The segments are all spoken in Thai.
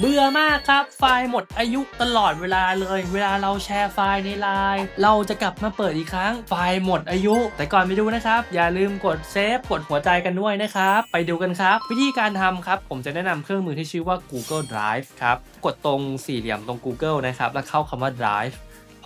เบื่อมากครับ ไฟล์หมดอายุตลอดเวลาเลย เวลาเราแชร์ไฟล์ในไลน์เราจะกลับมาเปิดอีกครั้ง ไฟล์หมดอายุ แต่ก่อนไปดูนะครับ อย่าลืมกดเซฟกดหัวใจกันด้วยนะครับ ไปดูกันครับ วิธีการทำครับ ผมจะแนะนำเครื่องมือที่ชื่อว่า Google Drive ครับ กดตรงสี่เหลี่ยมตรง Google นะครับ แล้วเข้าคำว่า Drive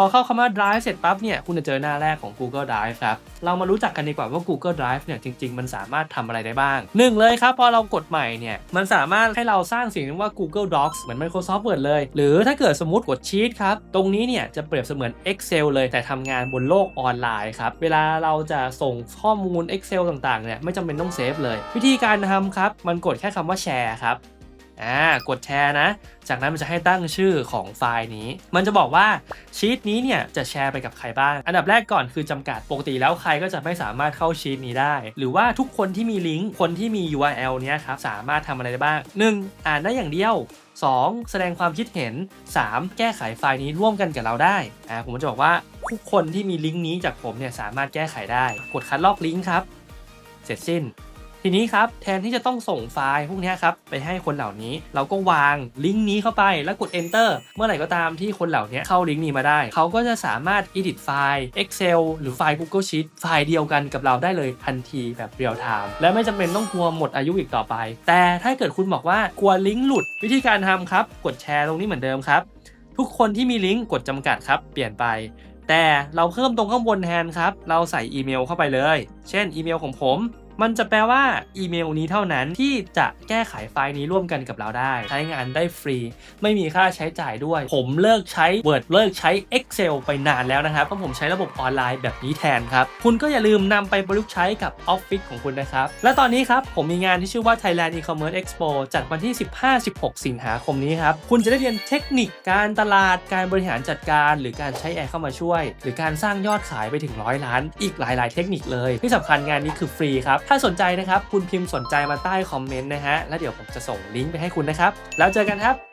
อเข้าคำว่า Drive เสร็จปั๊บเนี่ยคุณจะเจอหน้าแรกของ Google Drive ครับ เรามารู้จักกันดีกว่าว่า Google Drive เนี่ยจริง ๆ มันสามารถทำอะไรได้บ้างหนึ่งเลยครับ พอเรากดใหม่เนี่ยมันสามารถให้เราสร้างสิ่งที่ว่า Google Docs เหมือน Microsoft Word เลย หรือถ้าเกิดสมมติกดชีตครับ ตรงนี้เนี่ยจะเปรียบเสมือน Excel เลยแต่ทำงานบนโลกออนไลน์ครับ เวลาเราจะส่งข้อมูล Excel ต่างๆเนี่ยไม่จำเป็นต้องเซฟเลย วิธีการทำครับมันกดแค่คำว่าแชร์ครับ อ่ากดแชร์นะ จากนั้นมันจะให้ตั้งชื่อของไฟล์นี้ มันจะบอกว่าชีตนี้เนี่ยจะแชร์ไปกับใครบ้าง อันดับแรกก่อนคือจำกัดปกติแล้วใครก็จะไม่สามารถเข้าชีตนี้ได้ หรือว่าทุกคนที่มีลิงก์คนที่มี URL เนี้ยครับสามารถทำอะไรได้บ้าง 1. อ่านได้อย่างเดียว 2. แสดงความคิดเห็น 3. แก้ไขไฟล์นี้ร่วมกันกับเราได้อ่าผมจะบอกว่าทุกคนที่มีลิงก์นี้จากผมเนี่ยสามารถแก้ไขได้ กดคัดลอกลิงก์ครับ เสร็จสิ้น ทีนี้ครับแทนที่จะต้องส่งไฟล์พวกนี้ครับไปให้คนเหล่านี้ เราก็วางลิงก์นี้เข้าไปแล้วกด enter เมื่อไหร่ก็ตามที่คนเหล่านี้เข้าลิงก์นี้มาได้ เขาก็จะสามารถ edit ไฟล์ Excel หรือไฟล์ Google Sheet ไฟล์เดียวกันกับเราได้เลยทันทีแบบเรียลไทม์และไม่จำเป็นต้องกลัวหมดอายุอีกต่อไป แต่ถ้าเกิดคุณบอกว่ากลัวลิงก์หลุดวิธีการทำครับ กดแชร์ตรงนี้เหมือนเดิมครับ ทุกคนที่มีลิงก์กดจำกัดครับ เปลี่ยนไปแต่เราเพิ่มตรงข้างบนแทนครับ เราใส่อีเมลเข้าไปเลย เช่นอีเมลของผม มันจะแปลว่าอีเมลนี้เท่านั้นที่จะแก้ไขไฟล์นี้ร่วมกันกับเราได้ ใช้งานได้ฟรี ไม่มีค่าใช้จ่ายด้วย ผมเลิกใช้ Word เลิกใช้ Excel ไปนานแล้วนะครับเพราะผมใช้ระบบออนไลน์แบบนี้แทนครับ คุณก็อย่าลืมนำไปประยุกต์ใช้กับออฟฟิศของคุณนะครับ และตอนนี้ครับผมมีงานที่ชื่อว่า Thailand E-commerce Expo จัดวันที่ 15-16 สิงหาคมนี้ครับ คุณจะได้เรียนเทคนิคการตลาดการบริหารจัดการ หรือการใช้แอร์เข้ามาช่วย หรือการสร้างยอดขายไปถึงร้อยล้าน อีกหลาย ๆ เทคนิคเลย ที่สำคัญงานนี้คือฟรีครับถ้าสนใจนะครับ คุณพิมพ์สนใจมาใต้คอมเมนต์นะฮะ แล้วเดี๋ยวผมจะส่งลิงก์ไปให้คุณนะครับ แล้วเจอกันครับ